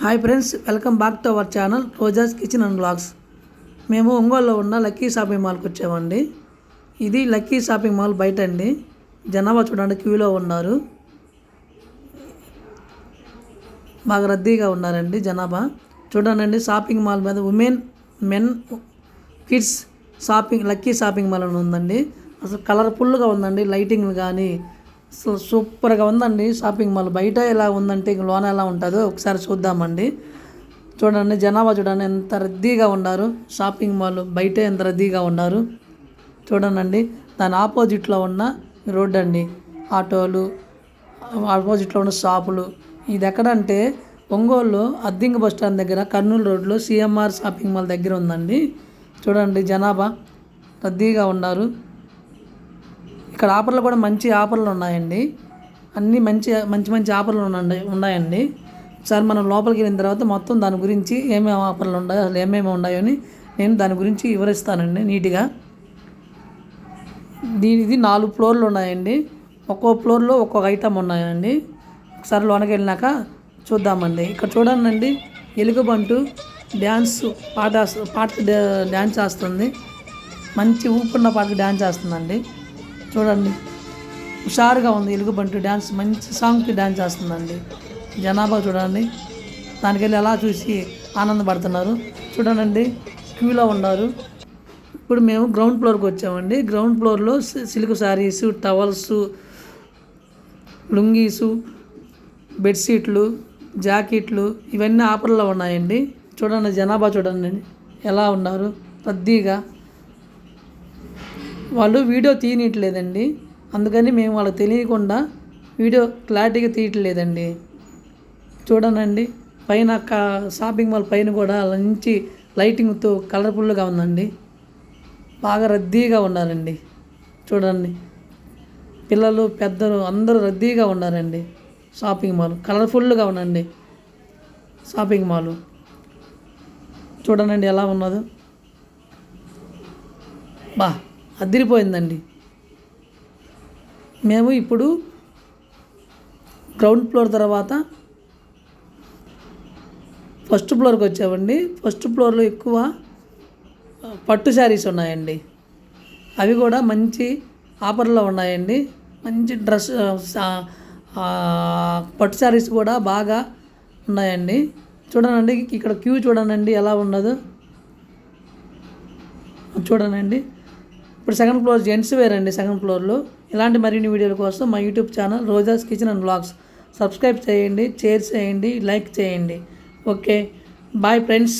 Hi friends welcome back to our channel Roja's kitchen and blogs మేము ఒంగోలులో ఉన్న lucky shopping మాల్కి వచ్చామండి. ఇది లక్కీ షాపింగ్ మాల్ బయట అండి. జనాభా చూడండి క్యూలో ఉన్నారు. బాగా రద్దీగా ఉన్నారండి జనాభా. చూడండి షాపింగ్ మాల్ మీద women men kids shopping lucky shopping mall అని ఉందండి. అసలు కలర్ఫుల్గా ఉందండి లైటింగ్ కానీ అసలు సూపర్గా ఉందండి. షాపింగ్ మాల్ బయట ఎలా ఉందంటే ఇంక లోన ఎలా ఉంటుందో ఒకసారి చూద్దామండి. చూడండి జనాభా చూడండి ఎంత రద్దీగా ఉన్నారు. షాపింగ్ మాల్ బయట ఎంత రద్దీగా ఉన్నారు. చూడండి దాని ఆపోజిట్లో ఉన్న రోడ్ అండి ఆటోలు ఆపోజిట్లో ఉన్న షాపులు. ఇది ఎక్కడంటే ఒంగోలు అద్దింగ బస్ స్టాండ్ దగ్గర కర్నూలు రోడ్లో సిఎంఆర్ షాపింగ్ మాల్ దగ్గర ఉందండి. చూడండి జనాభా రద్దీగా ఉన్నారు. ఇక్కడ ఆఫర్లు కూడా మంచి ఆఫర్లు ఉన్నాయండి. అన్నీ మంచి మంచి మంచి ఆఫర్లు ఉన్నాయి ఉన్నాయండి. సార్ మనం లోపలికి వెళ్ళిన తర్వాత మొత్తం దాని గురించి ఏమేమి ఆఫర్లు ఉన్నాయో అసలు ఏమేమి ఉన్నాయో అని నేను దాని గురించి వివరిస్తానండి నీట్గా. దీనిది నాలుగు ఫ్లోర్లు ఉన్నాయండి. ఒక్కో ఫ్లోర్లో ఒక్కొక్క ఐటమ్ ఉన్నాయండి. ఒకసారి లోనకి వెళ్ళినాక చూద్దామండి. ఇక్కడ చూడండి ఎలుగుబంటు డ్యాన్స్ పాట పాట డ్యాన్స్ చేస్తుంది మంచి ఊపున్న పాటకు డ్యాన్స్ చేస్తుందండి చూడండి. హుషారుగా ఉంది ఎలుగుబంటి డ్యాన్స్ మంచి సాంగ్కి డ్యాన్స్ చేస్తుందండి. జనాభా చూడండి. దానికి వెళ్ళి ఎలా చూసి ఆనందపడుతున్నారు. చూడండి క్యూలో ఉన్నారు. ఇప్పుడు మేము గ్రౌండ్ ఫ్లోర్కి వచ్చామండి. గ్రౌండ్ ఫ్లోర్లో సిల్క్ శారీస్ టవల్స్ లుంగీసు బెడ్షీట్లు జాకెట్లు ఇవన్నీ ఆఫర్లో ఉన్నాయండి. చూడండి జనాభా చూడండి. ఎలా ఉన్నారు? రద్దీగా. వాళ్ళు వీడియో తీయనట్లేదండి అందుకని మేము వాళ్ళకి తెలియకుండా వీడియో క్లారిటీగా తీయట్లేదండి. చూడనండి పైన షాపింగ్ మాల్ పైన కూడా మంచి లైటింగ్తో కలర్ఫుల్గా ఉందండి. బాగా రద్దీగా ఉన్నారండి చూడండి పిల్లలు పెద్దలు అందరూ రద్దీగా ఉన్నారండి షాపింగ్ మాల్. కలర్ఫుల్గా ఉందండి షాపింగ్ మాల్. చూడండి ఎలా ఉన్నదో. బా. అదిరిపోయిందండి. మేము ఇప్పుడు గ్రౌండ్ ఫ్లోర్ తర్వాత ఫస్ట్ ఫ్లోర్కి వచ్చామండి. ఫస్ట్ ఫ్లోర్లో ఎక్కువ పట్టు శారీస్ ఉన్నాయండి. అవి కూడా మంచి ఆఫర్లో ఉన్నాయండి. మంచి డ్రెస్ పట్టు శారీస్ కూడా బాగా ఉన్నాయండి. చూడండి ఇక్కడ క్యూ చూడనండి ఎలా ఉన్నదో. చూడనండి. ఇప్పుడు సెకండ్ ఫ్లోర్ జెంట్స్ వేర్ అండి సెకండ్ ఫ్లోర్లో ఇలాంటి మరిన్ని వీడియోల కోసం మా YouTube channel Roja's kitchen and blogs subscribe చేయండి షేర్ చేయండి లైక్ చేయండి. Okay bye friends